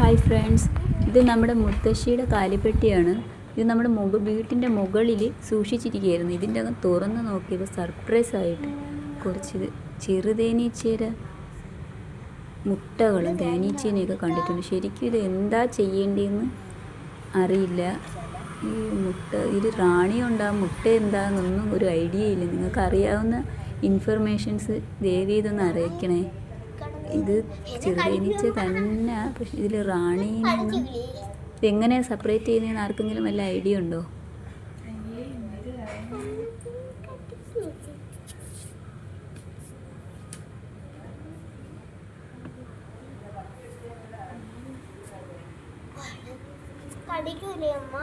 Hi friends. ഇത് നമ്മുടെ മുത്തശ്ശിയുടെ കാലിപ്പെട്ടിയാണ്. ഇത് നമ്മുടെ മുക വീട്ടിന്റെ മുകളിൽ സൂക്ഷിച്ചിരിക്കുകയായിരുന്നു. ഇതിന്റെ അകം തുറന്ന് നോക്കിയപ്പോൾ സർപ്രൈസ് ആയിട്ട് കുറച്ച് ചെറുതേനീച്ചേര മുട്ടകളും തേനീച്ചേനെയൊക്കെ കണ്ടിട്ടുണ്ട്. ശരിക്കും ഇത് എന്താ ചെയ്യേണ്ടതെന്ന് അറിയില്ല. ഈ മുട്ട ഇത് റാണി ആ മുട്ട എന്താണെന്നൊന്നും ഒരു ഐഡിയ ഇല്ല. നിങ്ങൾക്ക് അറിയാവുന്ന ഇൻഫർമേഷൻസ് ദയവ് ചെയ്തൊന്ന് അറിയിക്കണേ. ഇത് ചെറുതേനീച്ച തന്നെ പക്ഷെ ഇതിൽ റാണീന്ന് ഇതെങ്ങനെ സെപ്പറേറ്റ് ചെയ്യുന്നതെന്ന് ആർക്കെങ്കിലും വല്ല ഐഡിയ ഉണ്ടോ? കടിക്കൂലേ അമ്മ?